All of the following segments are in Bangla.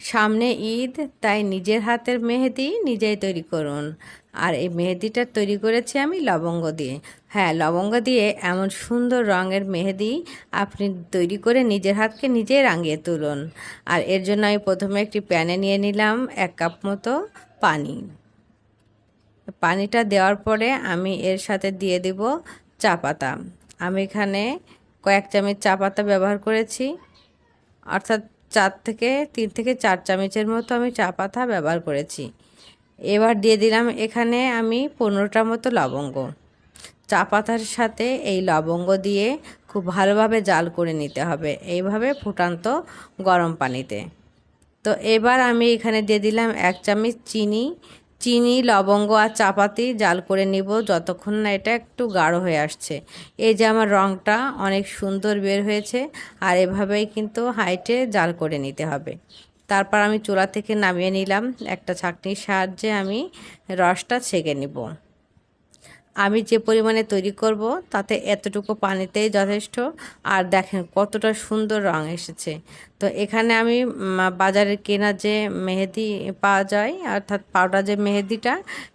সামনে ঈদ, তাই নিজের হাতের মেহেদি নিজেই তৈরি করুন। আর এই মেহেদিটা তৈরি করেছি আমি লবঙ্গ দিয়ে। হ্যাঁ লবঙ্গ দিয়ে এমন সুন্দর রঙের মেহেদি আপনি তৈরি করে নিজের হাতকে নিজেই রাঙিয়ে তুলুন। আর এর জন্য আমি প্রথমে একটি প্যানে নিয়ে নিলাম এক কাপ মতো পানি। পানিটা দেওয়ার পরে আমি এর সাথে দিয়ে দেব চা পাতা। আমি এখানে কয়েক চামচ চা পাতা ব্যবহার করেছি। অর্থাৎ চার থেকে, তিন থেকে চার চামচের মতো আমি চা পাতা ব্যবহার করেছি। এবার দিয়ে দিলাম এখানে আমি পনেরোটার মতো লবঙ্গ। চা পাতার সাথে এই লবঙ্গ দিয়ে খুব ভালোভাবে জাল করে নিতে হবে, এইভাবে ফুটান্ত গরম পানিতে। তো এবার আমি এখানে দিয়ে দিলাম এক চামচ চিনি চিনি, লবঙ্গ আর চাপাতি জাল করে নিব যতক্ষণ না এটা একটু গাঢ় হয়ে আসছে। এই যে আমার রঙটা অনেক সুন্দর বের হয়েছে আর এভাবেই কিন্তু হাইটে জাল করে নিতে হবে। তারপর আমি চুলা থেকে নামিয়ে নিলাম। একটা ছাকনির সাহায্যে আমি রসটা ছেঁকে নিব। আমি যে পরিমাণে তৈরি করব, তাতে এতটুকু পানিতেই যথেষ্ট। আর দেখেন কতটা সুন্দর রং এসেছে। তো এখানে আমি বাজারে কেনা যে মেহেদি পাওয়া যায়, অর্থাৎ পাউডার যে মেহেদিটা,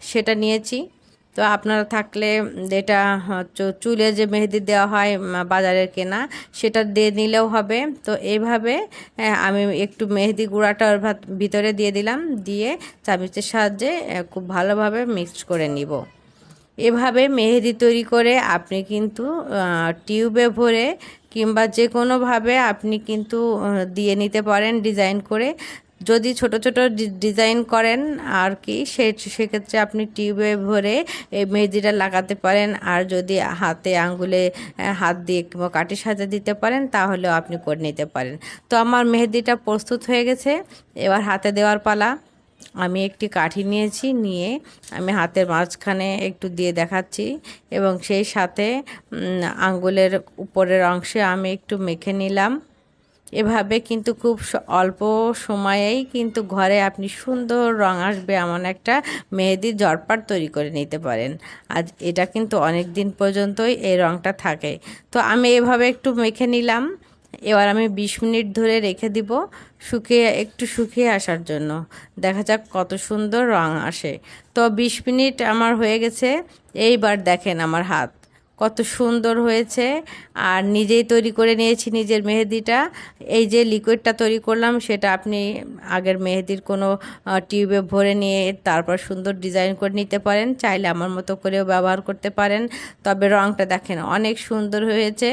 সেটা নিয়েছি। তো আপনারা থাকলে এটা চুলে যে মেহেদি দেওয়া হয় বাজারের কেনা, সেটা দিয়ে নিলেও হবে। তো এইভাবে আমি একটু মেহেদি গুঁড়াটা ওর ভিতরে দিয়ে দিলাম, দিয়ে চামিচের সাহায্যে খুব ভালোভাবে মিক্সড করে নিব। এভাবে মেহেদি তৈরি করে আপনি কিন্তু টিউবে ভরে কিংবা যে কোনোভাবে আপনি কিন্তু দিয়ে নিতে পারেন ডিজাইন করে। যদি ছোট ছোট ডিজাইন করেন আর কি, সে, সেক্ষেত্রে আপনি টিউবে ভরে এই মেহেদিটা লাগাতে পারেন। আর যদি হাতে আঙ্গুলে হাত দিয়ে কিংবা কাটির সাথে দিতে পারেন, তাহলেও আপনি করে নিতে পারেন। তো আমার মেহেদিটা প্রস্তুত হয়ে গেছে। এবার হাতে দেওয়ার পালা। আমি একটি কাঠি নিয়েছি, নিয়ে আমি হাতের মাঝখানে একটু দিয়ে দেখাচ্ছি এবং সেই সাথে আঙ্গুলের উপরের অংশে আমি একটু মেখে নিলাম। এভাবে কিন্তু খুব অল্প সময়েই কিন্তু ঘরে আপনি সুন্দর রং আসবে এমন একটা মেহেদির জটপাট তৈরি করে নিতে পারেন। আজ এটা কিন্তু অনেক দিন পর্যন্তই এই রংটা থাকে। তো আমি এভাবে একটু মেখে নিলাম। এবার আমি বিশ মিনিট ধরে রেখে দিব শুকিয়ে, একটু শুকিয়ে আসার জন্য। দেখা যাক কত সুন্দর রং আসে। তো বিশ মিনিট আমার হয়ে গেছে। এইবার দেখেন আমার হাত। কত সুন্দর হয়েছে। আর নিজেই তৈরি করে নিয়েছি নিজের মেহেদিটা। এই যে লিকুইডটা তৈরি করলাম, সেটা আপনি আগের মেহেদির কোনো টিউবে ভরে নিয়ে তারপর সুন্দর ডিজাইন করে নিতে পারেন। চাইলে আমার মতো করেও ব্যবহার করতে পারেন। তবে রঙটা দেখেন অনেক সুন্দর হয়েছে।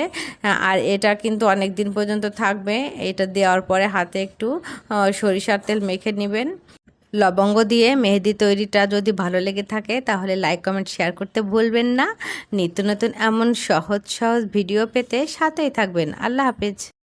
আর এটা কিন্তু অনেক দিন পর্যন্ত থাকবে। এটা দেওয়ার পরে হাতে একটু সরিষার তেল মেখে নেবেন। লবঙ্গ দিয়ে মেহেদি তৈরিটা যদি ভালো লেগে থাকে, তাহলে লাইক কমেন্ট শেয়ার করতে ভুলবেন না। নিত্য নতুন এমন সহজ সহজ ভিডিও পেতে সাথেই থাকবেন। আল্লাহ হাফেজ।